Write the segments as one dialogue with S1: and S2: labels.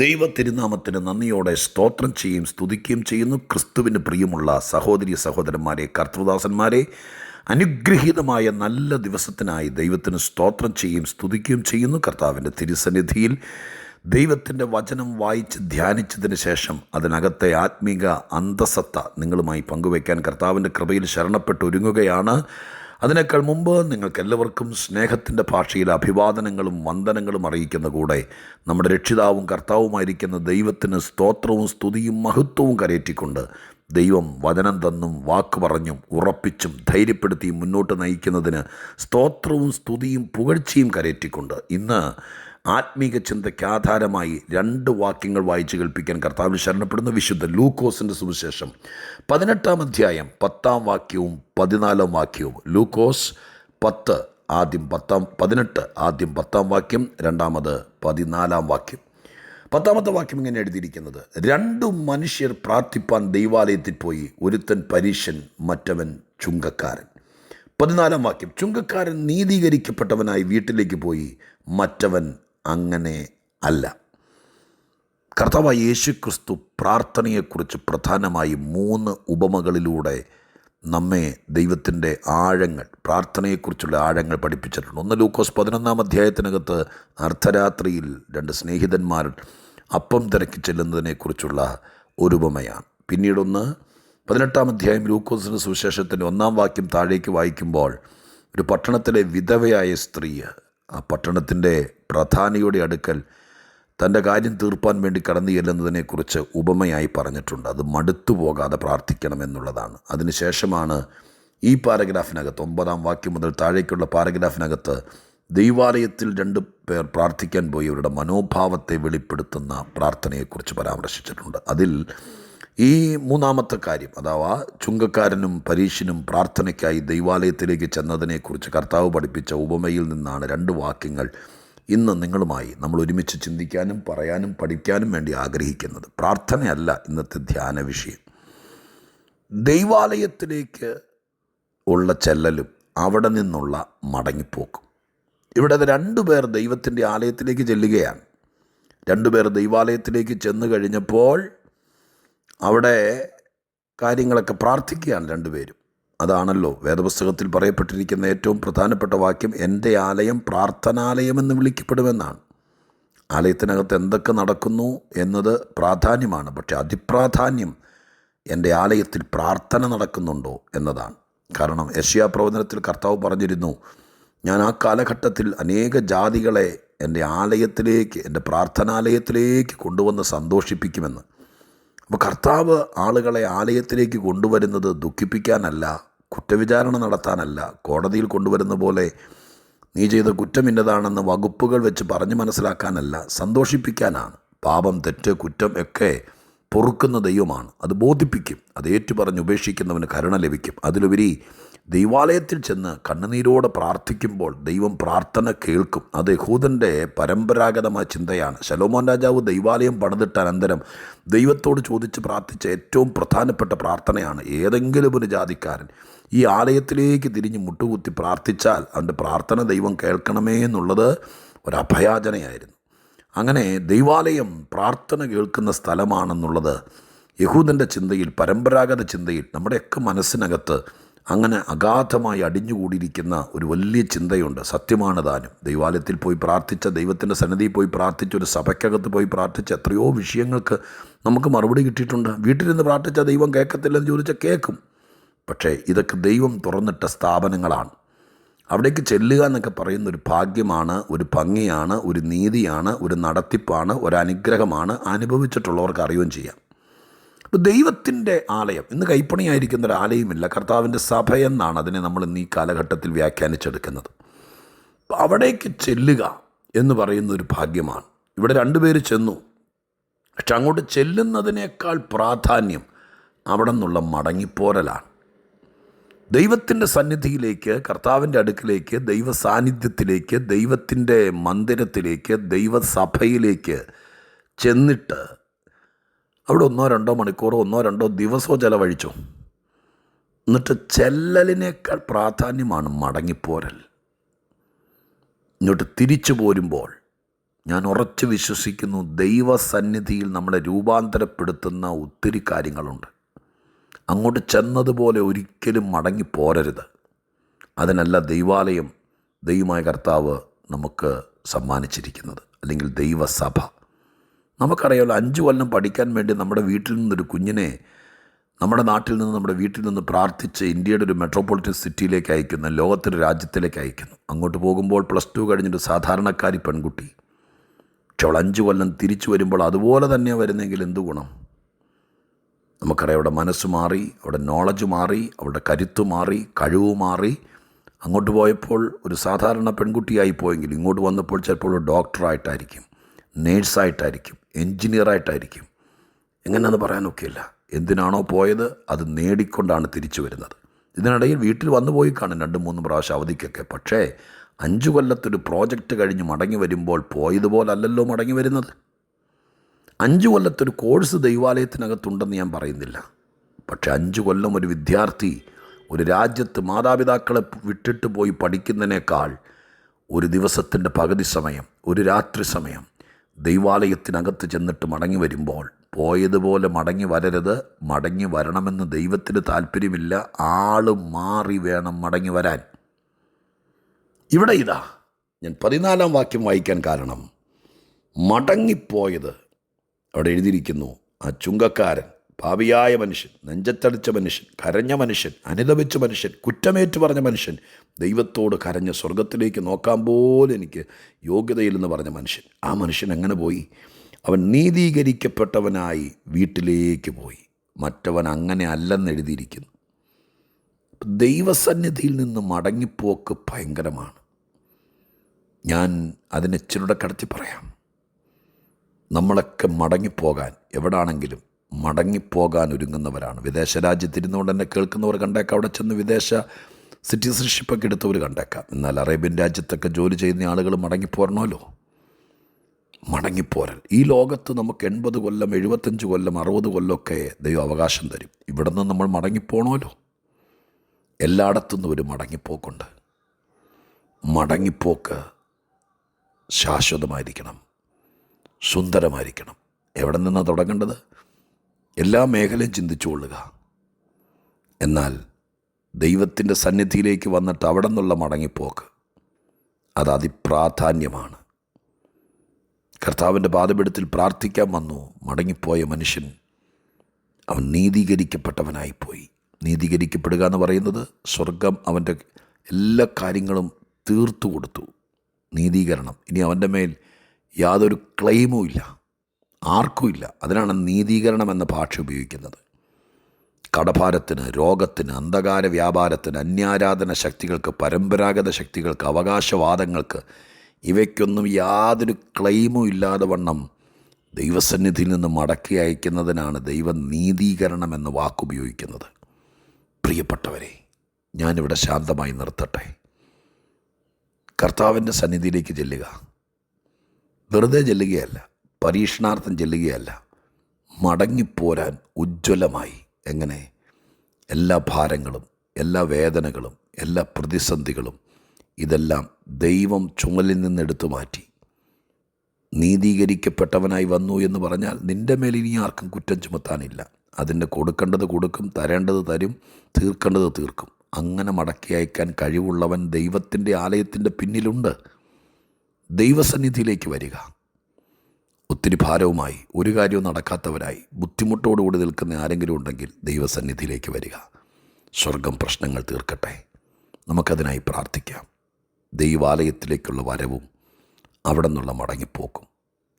S1: ദൈവ തിരുനാമത്തിന് നന്ദിയോടെ സ്തോത്രം ചെയ്യുകയും സ്തുതിക്കുകയും ചെയ്യുന്നു. ക്രിസ്തുവിന് പ്രിയമുള്ള സഹോദരി സഹോദരന്മാരെ കർത്തൃദാസന്മാരെ അനുഗ്രഹീതമായ നല്ല ദിവസത്തിനായി ദൈവത്തിന് സ്തോത്രം ചെയ്യുകയും സ്തുതിക്കുകയും ചെയ്യുന്നു. കർത്താവിന്റെ തിരുസന്നിധിയിൽ ദൈവത്തിന്റെ വചനം വായിച്ച് ധ്യാനിച്ചതിന് ശേഷം അതിനകത്തെ ആത്മീക അന്തസത്ത നിങ്ങളുമായി പങ്കുവയ്ക്കാൻ കർത്താവിന്റെ കൃപയിൽ ശരണപ്പെട്ട് ഒരുങ്ങുകയാണ്. അതിനേക്കാൾ മുമ്പ് നിങ്ങൾക്ക് എല്ലാവർക്കും സ്നേഹത്തിന്റെ ഭാഷയിൽ അഭിവാദനങ്ങളും വന്ദനങ്ങളും അറിയിക്കുന്ന കൂടെ നമ്മുടെ രക്ഷിതാവും കർത്താവുമായിരിക്കുന്ന ദൈവത്തിന് സ്തോത്രവും സ്തുതിയും മഹത്വവും കരേറ്റിക്കൊണ്ട് ദൈവം വചനം തന്നും വാക്ക് പറഞ്ഞും ഉറപ്പിച്ചും ധൈര്യപ്പെടുത്തിയും മുന്നോട്ട് നയിക്കുന്നതിന് സ്തോത്രവും സ്തുതിയും പുകഴ്ചയും കരേറ്റിക്കൊണ്ട് ഇന്ന് ആത്മീക ചിന്തയ്ക്ക് ആധാരമായി രണ്ട് വാക്യങ്ങൾ വായിച്ചു കേൾപ്പിക്കാൻ കർത്താവിൽ ശരണപ്പെടുന്ന. വിശുദ്ധ ലൂക്കോസിന്റെ സുവിശേഷം പതിനെട്ടാം അധ്യായം പത്താം വാക്യവും പതിനാലാം വാക്യവും. ലൂക്കോസ് പത്ത് ആദ്യം പത്താം പതിനെട്ട് ആദ്യം പത്താം വാക്യം രണ്ടാമത് പതിനാലാം വാക്യം. പത്താമത്തെ വാക്യം ഇങ്ങനെ എഴുതിയിരിക്കുന്നത് രണ്ടു മനുഷ്യർ പ്രാർത്ഥിപ്പാൻ ദൈവാലയത്തിൽ പോയി ഒരുത്തൻ പരീശൻ മറ്റവൻ ചുങ്കക്കാരൻ. പതിനാലാം വാക്യം ചുങ്കക്കാരൻ നീതീകരിക്കപ്പെട്ടവനായി വീട്ടിലേക്ക് പോയി മറ്റവൻ അങ്ങനെ അല്ല. കർത്താവ് യേശു ക്രിസ്തു പ്രാർത്ഥനയെക്കുറിച്ച് പ്രധാനമായി മൂന്ന് ഉപമകളിലൂടെ നമ്മെ ദൈവത്തിന്റെ ആഴങ്ങൾ പ്രാർത്ഥനയെക്കുറിച്ചുള്ള ആഴങ്ങൾ പഠിപ്പിച്ചിട്ടുണ്ട്. ഒന്ന് ലൂക്കോസ് പതിനൊന്നാം അധ്യായത്തിനകത്ത് അർദ്ധരാത്രിയിൽ രണ്ട് സ്നേഹിതന്മാർ അപ്പം തിരക്കി ചെല്ലുന്നതിനെക്കുറിച്ചുള്ള ഒരു ഉപമയാണ് പിന്നീടൊന്ന് പതിനെട്ടാം അധ്യായം ലൂക്കോസിന്റെ സുവിശേഷത്തിന്റെ ഒന്നാം വാക്യം താഴേക്ക് വായിക്കുമ്പോൾ ഒരു പട്ടണത്തിലെ വിധവയായ സ്ത്രീ ആ പട്ടണത്തിന്റെ പ്രധാനിയുടെ അടുക്കൽ തന്റെ കാര്യം തീർപ്പാൻ വേണ്ടി കടന്നു ചെല്ലുന്നതിനെക്കുറിച്ച് ഉപമയായി പറഞ്ഞിട്ടുണ്ട്. അത് മടുത്തു പോകാതെ പ്രാർത്ഥിക്കണമെന്നുള്ളതാണ്. അതിനുശേഷമാണ് ഈ പാരഗ്രാഫിനകത്ത് ഒമ്പതാം വാക്യം മുതൽ താഴേക്കുള്ള പാരഗ്രാഫിനകത്ത് ദൈവാലയത്തിൽ രണ്ട് പേർ പ്രാർത്ഥിക്കാൻ പോയി. അവരുടെ മനോഭാവത്തെ വെളിപ്പെടുത്തുന്ന പ്രാർത്ഥനയെക്കുറിച്ച് പരാമർശിച്ചിട്ടുണ്ട്. അതിൽ ഈ മൂന്നാമത്തെ കാര്യം അഥവാ ചുങ്കക്കാരനും പരീശനും പ്രാർത്ഥനയ്ക്കായി ദൈവാലയത്തിലേക്ക് ചെന്നതിനെക്കുറിച്ച് കർത്താവ് പഠിപ്പിച്ച ഉപമയിൽ നിന്നാണ് രണ്ട് വാക്യങ്ങൾ ഇന്ന് നിങ്ങളുമായി നമ്മൾ ഒരുമിച്ച് ചിന്തിക്കാനും പറയാനും പഠിക്കാനും വേണ്ടി ആഗ്രഹിക്കുന്നത്. പ്രാർത്ഥനയല്ല ഇന്നത്തെ ധ്യാന വിഷയം. ദൈവാലയത്തിലേക്ക് ഉള്ള ചെല്ലലും അവിടെ നിന്നുള്ള മടങ്ങിപ്പോക്കും. ഇവിടെ രണ്ടുപേർ ദൈവത്തിന്റെ ആലയത്തിലേക്ക് ചെല്ലുകയാണ്. രണ്ടുപേർ ദൈവാലയത്തിലേക്ക് ചെന്ന് കഴിഞ്ഞപ്പോൾ അവിടെ കാര്യങ്ങളൊക്കെ പ്രാർത്ഥിക്കുകയാണ് രണ്ടുപേരും അതാണല്ലോ വേദപുസ്തകത്തിൽ പറയപ്പെട്ടിരിക്കുന്ന ഏറ്റവും പ്രധാനപ്പെട്ട വാക്യം എന്റെ ആലയം പ്രാർത്ഥനാലയമെന്ന് വിളിക്കപ്പെടുമെന്നാണ്. ആലയത്തിനകത്ത് എന്തൊക്കെ നടക്കുന്നു എന്നത് പ്രാധാന്യമാണ് പക്ഷേ അതിപ്രാധാന്യം എന്റെ ആലയത്തിൽ പ്രാർത്ഥന നടക്കുന്നുണ്ടോ എന്നതാണ്. കാരണം യഷ്യാ പ്രവചനത്തിൽ കർത്താവ് പറഞ്ഞിരുന്നു ഞാൻ ആ കാലഘട്ടത്തിൽ അനേക ജാതികളെ എന്റെ ആലയത്തിലേക്ക് എന്റെ പ്രാർത്ഥനാലയത്തിലേക്ക് കൊണ്ടുവന്ന് സന്തോഷിപ്പിക്കുമെന്ന്. അപ്പോൾ കർത്താവ് ആളുകളെ ആലയത്തിലേക്ക് കൊണ്ടുവരുന്നത് ദുഃഖിപ്പിക്കാനല്ല കുറ്റവിചാരണ നടത്താനല്ല കോടതിയിൽ കൊണ്ടുവരുന്ന പോലെ നീ ചെയ്ത കുറ്റം ഇന്നതാണെന്ന് വകുപ്പുകൾ വെച്ച് പറഞ്ഞു മനസ്സിലാക്കാനല്ല സന്തോഷിപ്പിക്കാനാണ്. പാപം തെറ്റ് കുറ്റം ഒക്കെ പൊറുക്കുന്ന ദൈവമാണ്. അത് ബോധിപ്പിക്കും. അത് ഏറ്റുപറഞ്ഞ് ഉപേക്ഷിക്കുന്നവന് കരുണ ലഭിക്കും. അതിലുപരി ദൈവാലയത്തിൽ ചെന്ന് കണ്ണുനീരോടെ പ്രാർത്ഥിക്കുമ്പോൾ ദൈവം പ്രാർത്ഥന കേൾക്കും. അത് യഹൂദന്റെ പരമ്പരാഗതമായ ചിന്തയാണ്. ശലോമോൻ രാജാവ് ദൈവാലയം പണിതിട്ട അനന്തരം ദൈവത്തോട് ചോദിച്ച് പ്രാർത്ഥിച്ച ഏറ്റവും പ്രധാനപ്പെട്ട പ്രാർത്ഥനയാണ് ഏതെങ്കിലും ഒരു ജാതിക്കാരൻ ഈ ആലയത്തിലേക്ക് തിരിഞ്ഞ് മുട്ടുകുത്തി പ്രാർത്ഥിച്ചാൽ അവന്റെ പ്രാർത്ഥന ദൈവം കേൾക്കണമേ എന്നുള്ളത് ഒരഭയാചനയായിരുന്നു അങ്ങനെ ദൈവാലയം പ്രാർത്ഥന കേൾക്കുന്ന സ്ഥലമാണെന്നുള്ളത് യഹൂദന്റെ ചിന്തയിൽ പരമ്പരാഗത ചിന്തയിൽ നമ്മുടെയൊക്കെ മനസ്സിനകത്ത് അങ്ങനെ അഗാധമായി അടിഞ്ഞുകൂടിയിരിക്കുന്ന ഒരു വലിയ ചിന്തയുണ്ട്. സത്യമാണ് താനും. ദൈവാലയത്തിൽ പോയി പ്രാർത്ഥിച്ച ദൈവത്തിന്റെ സന്നിധിയിൽ പോയി പ്രാർത്ഥിച്ച ഒരു സഭയ്ക്കകത്ത് പോയി പ്രാർത്ഥിച്ച എത്രയോ വിഷയങ്ങൾക്ക് നമുക്ക് മറുപടി കിട്ടിയിട്ടുണ്ട്. വീട്ടിലിരുന്ന് പ്രാർത്ഥിച്ച ദൈവം കേൾക്കത്തില്ലെന്ന് ചോദിച്ചാൽ കേൾക്കും. പക്ഷേ ഇതൊക്കെ ദൈവം തുറന്നിട്ട സ്ഥാപനങ്ങളാണ്. അവിടേക്ക് ചെല്ലുക എന്നൊക്കെ പറയുന്ന ഒരു ഭാഗ്യമാണ് ഒരു ഭംഗിയാണ് ഒരു നീതിയാണ് ഒരു നടത്തിപ്പാണ് ഒരു അനുഗ്രഹമാണ് അനുഭവിച്ചിട്ടുള്ളവർക്ക് അറിയുകയും ചെയ്യാം. ദൈവത്തിന്റെ ആലയം. ഇന്ന് കൈപ്പണിയായിരിക്കുന്ന ഒരു ആലയമില്ല. കർത്താവിന്റെ സഭയെന്നാണ് അതിനെ നമ്മൾ ഇന്ന് ഈ കാലഘട്ടത്തിൽ വ്യാഖ്യാനിച്ചെടുക്കുന്നത്. അവിടേക്ക് ചെല്ലുക എന്ന് പറയുന്ന ഒരു ഭാഗ്യമാണ്. ഇവിടെ രണ്ടുപേര് ചെന്നു. പക്ഷെ അങ്ങോട്ട് ചെല്ലുന്നതിനേക്കാൾ പ്രാധാന്യം അവിടെ നിന്നുള്ള മടങ്ങിപ്പോരലാണ്. ദൈവത്തിന്റെ സന്നിധിയിലേക്ക് കർത്താവിന്റെ അടുക്കിലേക്ക് ദൈവ സാന്നിധ്യത്തിലേക്ക് ദൈവത്തിന്റെ മന്ദിരത്തിലേക്ക് ദൈവസഭയിലേക്ക് ചെന്നിട്ട് അവിടെ ഒന്നോ രണ്ടോ മണിക്കൂറോ ഒന്നോ രണ്ടോ ദിവസമോ ചിലവഴിച്ചു. എന്നിട്ട് ചെല്ലലിനേക്കാൾ പ്രാധാന്യമാണ് മടങ്ങിപ്പോരൽ. ഇങ്ങോട്ട് തിരിച്ചു പോരുമ്പോൾ ഞാൻ ഉറച്ചു വിശ്വസിക്കുന്നു ദൈവസന്നിധിയിൽ നമ്മളെ രൂപാന്തരപ്പെടുത്തുന്ന ഒത്തിരി കാര്യങ്ങളുണ്ട്. അങ്ങോട്ട് ചെന്നതുപോലെ ഒരിക്കലും മടങ്ങി പോരരുത് അതിനല്ല ദൈവാലയം ദൈവമായ കർത്താവ് നമുക്ക് സമ്മാനിച്ചിരിക്കുന്നത്. അല്ലെങ്കിൽ ദൈവസഭ. നമുക്കറിയാമല്ലോ അഞ്ച് കൊല്ലം പഠിക്കാൻ വേണ്ടി നമ്മുടെ വീട്ടിൽ നിന്നൊരു കുഞ്ഞിനെ നമ്മുടെ നാട്ടിൽ നിന്ന് നമ്മുടെ വീട്ടിൽ നിന്ന് പ്രാർത്ഥിച്ച് ഇന്ത്യയുടെ ഒരു മെട്രോപൊളിറ്റൻ സിറ്റിയിലേക്ക് അയക്കുന്ന ലോകത്തൊരു രാജ്യത്തിലേക്ക് അയക്കുന്നു. അങ്ങോട്ട് പോകുമ്പോൾ പ്ലസ് ടു കഴിഞ്ഞൊരു സാധാരണക്കാരി പെൺകുട്ടി. പക്ഷെ അവൾ അഞ്ച് കൊല്ലം തിരിച്ചു വരുമ്പോൾ അതുപോലെ തന്നെ വരുന്നെങ്കിൽ എന്ത് ഗുണം? നമുക്കറിയാം അവിടെ മനസ്സ് മാറി അവിടെ നോളജ് മാറി അവളുടെ കരുത്ത് മാറി കഴിവ് മാറി. അങ്ങോട്ട് പോയപ്പോൾ ഒരു സാധാരണ പെൺകുട്ടിയായി പോയെങ്കിൽ ഇങ്ങോട്ട് വന്നപ്പോൾ ചിലപ്പോൾ ഡോക്ടറായിട്ടായിരിക്കും നേഴ്സായിട്ടായിരിക്കും എൻജിനീയറായിട്ടായിരിക്കും. എങ്ങനെയാണെന്ന് പറയാനൊക്കെയില്ല എന്തിനാണോ പോയത്? അത് നേടിക്കൊണ്ടാണ് തിരിച്ചു വരുന്നത്. ഇതിനിടയിൽ വീട്ടിൽ വന്നു പോയി കാണും രണ്ട് മൂന്ന് പ്രാവശ്യം അവധിക്കൊക്കെ. പക്ഷേ അഞ്ചു കൊല്ലത്തൊരു പ്രോജക്റ്റ് കഴിഞ്ഞ് മടങ്ങി വരുമ്പോൾ പോയതുപോലല്ലല്ലോ മടങ്ങി വരുന്നത്. അഞ്ചു കൊല്ലത്തൊരു കോഴ്സ് ദൈവാലയത്തിനകത്തുണ്ടെന്ന് ഞാൻ പറയുന്നില്ല. പക്ഷേ അഞ്ചു കൊല്ലം ഒരു വിദ്യാർത്ഥി ഒരു രാജ്യത്ത് മാതാപിതാക്കളെ വിട്ടിട്ട് പോയി പഠിക്കുന്നതിനേക്കാൾ ഒരു ദിവസത്തിന്റെ പകുതി സമയം ഒരു രാത്രി സമയം ദൈവാലയത്തിനകത്ത് ചെന്നിട്ട് മടങ്ങി വരുമ്പോൾ പോയതുപോലെ മടങ്ങി വരരുത് മടങ്ങി വരണമെന്ന് ദൈവത്തിന് താല്പര്യമില്ല ആൾ മാറി വേണം മടങ്ങി വരാൻ. ഇവിടെ ഇതാ ഞാൻ പതിനാലാം വാക്യം വായിക്കാൻ കാരണം. മടങ്ങിപ്പോയത് അവിടെ എഴുതിയിരിക്കുന്നു ആ ചുങ്കക്കാരൻ. പാപിയായ മനുഷ്യൻ നെഞ്ചത്തടിച്ച മനുഷ്യൻ കരഞ്ഞ മനുഷ്യൻ അനുദപിച്ച മനുഷ്യൻ കുറ്റമേറ്റു പറഞ്ഞ മനുഷ്യൻ ദൈവത്തോട് കരഞ്ഞ് സ്വർഗത്തിലേക്ക് നോക്കാൻ പോലും എനിക്ക് യോഗ്യതയില്ലെന്ന് പറഞ്ഞ മനുഷ്യൻ. ആ മനുഷ്യൻ എങ്ങനെ പോയി? അവൻ നീതീകരിക്കപ്പെട്ടവനായി വീട്ടിലേക്ക് പോയി. മറ്റവൻ അങ്ങനെ അല്ലെന്ന് എഴുതിയിരിക്കുന്നു. ദൈവസന്നിധിയിൽ നിന്ന് മടങ്ങിപ്പോക്ക് ഭയങ്കരമാണ്. ഞാൻ അതിനെ ചിലടക്കടത്തി കടത്തി പറയാം. നമ്മളൊക്കെ മടങ്ങിപ്പോകാൻ എവിടാണെങ്കിലും മടങ്ങിപ്പോകാൻ ഒരുങ്ങുന്നവരാണ് വിദേശ രാജ്യത്തിരുന്നുകൊണ്ട് തന്നെ കേൾക്കുന്നവർ കണ്ടേക്കാം. അവിടെ ചെന്ന് വിദേശ സിറ്റിസൺഷിപ്പൊക്കെ എടുത്തവർ കണ്ടേക്കാം. എന്നാൽ അറേബ്യൻ രാജ്യത്തൊക്കെ ജോലി ചെയ്യുന്ന ആളുകൾ മടങ്ങിപ്പോരണമല്ലോ? മടങ്ങിപ്പോരൽ. ഈ ലോകത്ത് നമുക്ക് എൺപത് കൊല്ലം എഴുപത്തഞ്ച് കൊല്ലം അറുപത് കൊല്ലമൊക്കെ ദൈവം അവകാശം തരും. ഇവിടെ നിന്ന് നമ്മൾ മടങ്ങിപ്പോണമല്ലോ? എല്ലായിടത്തുനിന്നും ഒരു മടങ്ങിപ്പോക്കുണ്ട്. മടങ്ങിപ്പോക്ക് ശാശ്വതമായിരിക്കണം. സുന്ദരമായിരിക്കണം. എവിടെ നിന്നാണ് തുടങ്ങേണ്ടത്? എല്ലാ മേഖലയും ചിന്തിച്ചുകൊള്ളുക എന്നാൽ ദൈവത്തിന്റെ സന്നിധിയിലേക്ക് വന്നിട്ട് അവിടെ നിന്നുള്ള മടങ്ങിപ്പോക്ക് അത് അതിപ്രാധാന്യമാണ്. കർത്താവിന്റെ പാതപീഠത്തിൽ പ്രാർത്ഥിക്കാൻ വന്നു. മടങ്ങിപ്പോയ മനുഷ്യൻ അവൻ നീതീകരിക്കപ്പെട്ടവനായിപ്പോയി. നീതീകരിക്കപ്പെടുക എന്ന് പറയുന്നത് സ്വർഗം അവന്റെ എല്ലാ കാര്യങ്ങളും തീർത്തു കൊടുത്തു. നീതീകരണം. ഇനി അവന്റെ മേൽ യാതൊരു ക്ലെയിമും ഇല്ല. ആർക്കും ഇല്ല അതിനാണ് നീതീകരണം എന്ന ഭാഷ ഉപയോഗിക്കുന്നത്. കടഭാരത്തിന് രോഗത്തിന് അന്ധകാര വ്യാപാരത്തിന് അന്യാരാധന ശക്തികൾക്ക് പരമ്പരാഗത ശക്തികൾക്ക് അവകാശവാദങ്ങൾക്ക് ഇവയ്ക്കൊന്നും യാതൊരു ക്ലെയിമും ഇല്ലാതെ വണ്ണം ദൈവസന്നിധിയിൽ നിന്ന് മടക്കി അയക്കുന്നതിനാണ് ദൈവ നീതീകരണം എന്ന വാക്കുപയോഗിക്കുന്നത് പ്രിയപ്പെട്ടവരെ ഞാനിവിടെ ശാന്തമായി നിർത്തട്ടെ. കർത്താവിന്റെ സന്നിധിയിലേക്ക് ചെല്ലുക. വെറുതെ ചെല്ലുകയല്ല. പരീക്ഷണാർത്ഥം ചെല്ലുകയല്ല. മടങ്ങിപ്പോരാൻ ഉജ്ജ്വലമായി. എങ്ങനെ? എല്ലാ ഭാരങ്ങളും എല്ലാ വേദനകളും എല്ലാ പ്രതിസന്ധികളും ഇതെല്ലാം ദൈവം ചുമലിൽ നിന്ന് എടുത്തു മാറ്റി. നീതീകരിക്കപ്പെട്ടവനായി വന്നു എന്ന് പറഞ്ഞാൽ നിന്റെ മേൽ ഇനി ആർക്കും കുറ്റം ചുമത്താനില്ല. അതിന്റെ കൊടുക്കേണ്ടത് കൊടുക്കും തരേണ്ടത് തരും തീർക്കേണ്ടത് തീർക്കും. അങ്ങനെ മടക്കി അയക്കാൻ കഴിവുള്ളവൻ ദൈവത്തിന്റെ ആലയത്തിന്റെ പിന്നിലുണ്ട്. ദൈവസന്നിധിയിലേക്ക് വരിക. ഒത്തിരി ഭാരവുമായി ഒരു കാര്യവും നടക്കാത്തവരായി ബുദ്ധിമുട്ടോടുകൂടി നിൽക്കുന്ന ആരെങ്കിലും ഉണ്ടെങ്കിൽ ദൈവസന്നിധിയിലേക്ക് വരിക. സ്വർഗം പ്രശ്നങ്ങൾ തീർക്കട്ടെ. നമുക്കതിനായി പ്രാർത്ഥിക്കാം. ദൈവാലയത്തിലേക്കുള്ള വരവും അവിടെ നിന്നുള്ള മടങ്ങിപ്പോക്കും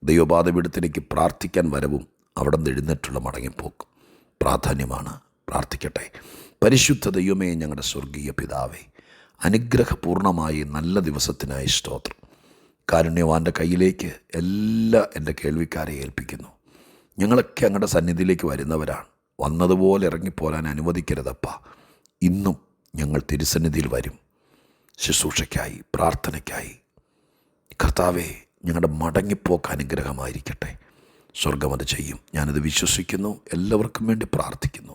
S1: ദൈവപാതപീഠത്തിലേക്ക് പ്രാർത്ഥിക്കാൻ വരവും അവിടെ നിന്ന് എഴുന്നേറ്റുള്ള മടങ്ങിപ്പോക്കും. പ്രാധാന്യമാണ്. പ്രാർത്ഥിക്കട്ടെ. പരിശുദ്ധ ദൈവമേ ഞങ്ങളുടെ സ്വർഗീയ പിതാവേ അനുഗ്രഹപൂർണമായി നല്ല ദിവസത്തിനായി സ്തോത്രം. കാരുണ്യവാന്റെ കയ്യിലേക്ക് എല്ലാ എന്റെ കേൾവിക്കാരെ ഏൽപ്പിക്കുന്നു. ഞങ്ങളൊക്കെ അങ്ങയുടെ സന്നിധിയിലേക്ക് വരുന്നവരാണ്. വന്നതുപോലെ ഇറങ്ങിപ്പോരാൻ അനുവദിക്കരുതപ്പ. ഇന്നും ഞങ്ങൾ തിരുസന്നിധിയിൽ വരും. ശുശ്രൂഷയ്ക്കായി പ്രാർത്ഥനയ്ക്കായി. കർത്താവെ ഞങ്ങളുടെ മടങ്ങിപ്പോക്ക് അനുഗ്രഹമായിരിക്കട്ടെ. സ്വർഗം ചെയ്യും. ഞാനത് വിശ്വസിക്കുന്നു. എല്ലാവർക്കും വേണ്ടി പ്രാർത്ഥിക്കുന്നു.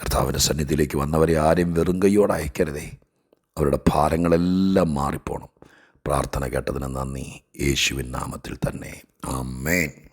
S1: കർത്താവിന്റെ സന്നിധിയിലേക്ക് വന്നവരെ ആരെയും വെറും അയക്കരുതേ. അവരുടെ ഭാരങ്ങളെല്ലാം മാറിപ്പോണം. പ്രാർത്ഥന കേട്ടതിന് നന്ദി. യേശുവിൻ നാമത്തിൽ തന്നെ. ആമേൻ.